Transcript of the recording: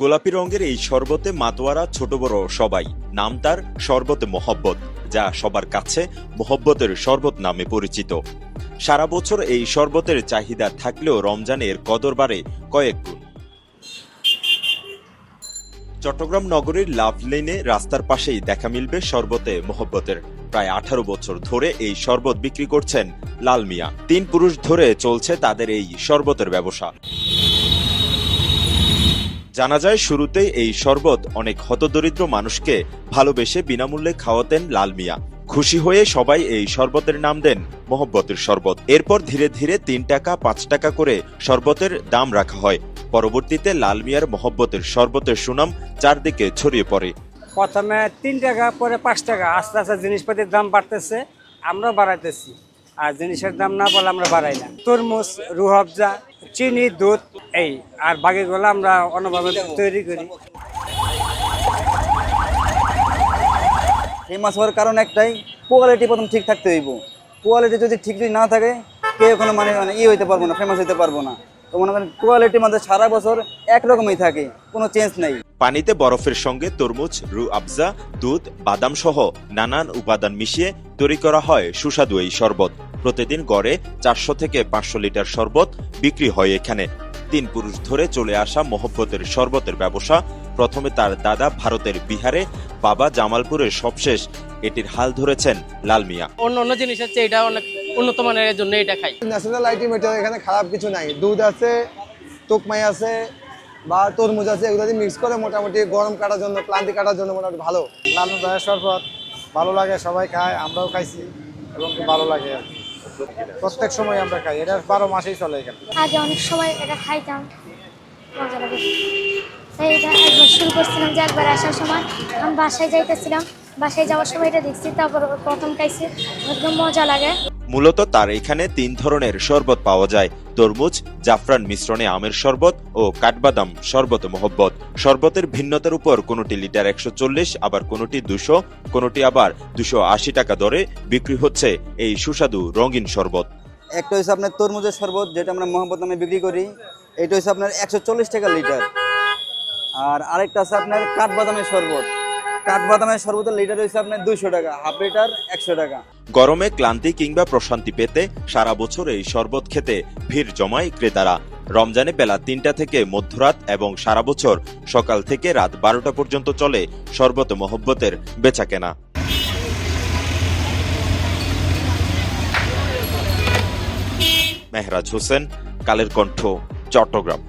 গোলাপি রঙের এই শরবতে মাতোয়ারা ছোট বড় সবাই। নাম তার শরবতে মোহব্বত, যা সবার কাছে মোহব্বতের শরবত নামে পরিচিত। সারা বছর এই শরবতের চাহিদা থাকলেও রমজানের কদর বাড়ে কয়েক গুণ। চট্টগ্রাম নগরীর লাভ লেনে রাস্তার পাশেই দেখা মিলবে শরবতে মোহব্বতের। প্রায় আঠারো বছর ধরে এই শরবত বিক্রি করছেন লাল মিয়া তিন পুরুষ ধরে চলছে তাদের এই শরবতের ব্যবসা। জানা যায়, শুরুতেই এই শরবত অনেক হতদরিদ্র মানুষকে ভালোবেসে বিনামূল্যে খাওয়াতেন লাল মিয়া। খুশি হয়ে সবাই এই শরবতের নাম দেন মোহব্বতের শরবত। এরপর ধীরে ধীরে তিন টাকা, পাঁচ টাকা করে শরবতের দাম রাখা হয়। পরবর্তীতে লাল মিয়ার মোহব্বতের শরবতের সুনাম চারদিকে ছড়িয়ে পড়ে। প্রথমে তিন টাকা, পরে পাঁচ টাকা। আস্তে আস্তে জিনিসপাতির দাম বাড়তেছে আমরা বাড়াইতেছি। আর জিনিসের দাম না বলে আমরা বাড়াই না। তরমুজ রুহবজা চিনি, দুধ, এই, আর বাকিগুলো আমরা অন্যভাবে তৈরি করি। এই ফেমাস হওয়ার কারণ একটাই কোয়ালিটি প্রথম ঠিক থাকতে হইব। কোয়ালিটি যদি ঠিক যদি না থাকে, কেউ কোনো মানে মানে ই হইতে পারব না ফেমাস হইতে পারব না। তো মনে করেন কোয়ালিটির মধ্যে সারা বছর একরকমই থাকে কোনো চেঞ্জ নেই। পানিতে বরফের সঙ্গে তরমুজ রু আফজা দুধ বাদাম সহ নানান উপাদান মিশিয়ে তৈরি করা হয় সুস্বাদু এই শরবত। প্রতিদিন গড়ে চারশো থেকে পাঁচশো লিটার শরবত বিক্রি হয় এখানে। তিন পুরুষ ধরে চলে আসা মোহব্বতের শরবতের ব্যবসা প্রথমে তার দাদা ভারতের বিহারে বাবা জামালপুরের সবশেষ। এটির হাল ধরেছেন লাল মিয়া অন্য অন্য জিনিসের চেয়ে এটা অনেক উন্নত মানের জন্য এটা খাই। ন্যাশনাল আইটেম এটা এখানে খারাপ কিছু নাই। দুধ আছে তোকমাই আছে বা তরমুজ আছে এগুলো দিয়ে মিক্স করে মোটামুটি গরম কাটার জন্য ক্লান্তি কাটার জন্য মোটামুটি ভালো। লালন দয়ের শরবত ভালো লাগে সবাই খায় আমরাও খাইছি এবং ভালো লাগে আর প্রত্যেক সময় আমরা খাই এটা বারো মাসেই চলে এখানে। আগে অনেক সময় এটা খাইতাম মজা লাগে। তাই এটা একবার শুরু করছিলাম যে একবার আসার সময় আমি বাসায় যাইতেছিলাম বাসায় যাওয়ার সময় এটা দেখছি তারপর প্রথম খাইছি একদম মজা লাগে। মূলত তার এখানে তিন ধরনের শরবত পাওয়া যায়। তরমুজ, জাফরান মিশ্রণে আমের শরবত ও কাঠবাদাম শরবত মোহব্বত। শরবতের ভিন্নতার উপর কোনোটি লিটার একশো চল্লিশ, আবার কোনোটি দুশো, কোনোটি আবার দুশো আশি টাকা দরে বিক্রি হচ্ছে এই সুস্বাদু রঙিন শরবত। একটা হচ্ছে আপনার তরমুজের শরবত, যেটা আমরা মোহাম্মদ নামে বিক্রি করি। এটা হচ্ছে আপনার একশো চল্লিশ টাকা লিটার। আর আরেকটা আছে আপনার কাঠবাদামের শরবত। কাঠবাদামের শরবতের লিটার হচ্ছে আপনার দুইশো টাকা, হাফ লিটার একশো টাকা। গরমে ক্লান্তি কিংবা প্রশান্তি পেতে সারা বছর এই শরবত খেতে ভিড় জমায় ক্রেতারা। রমজানে বেলা তিনটা থেকে মধ্যরাত এবং সারা বছর সকাল থেকে রাত বারোটা পর্যন্ত চলে শরবত মোহব্বতের বেচাকেনা। মেহরাজ হোসেন, কালের কণ্ঠ, চট্টগ্রাম।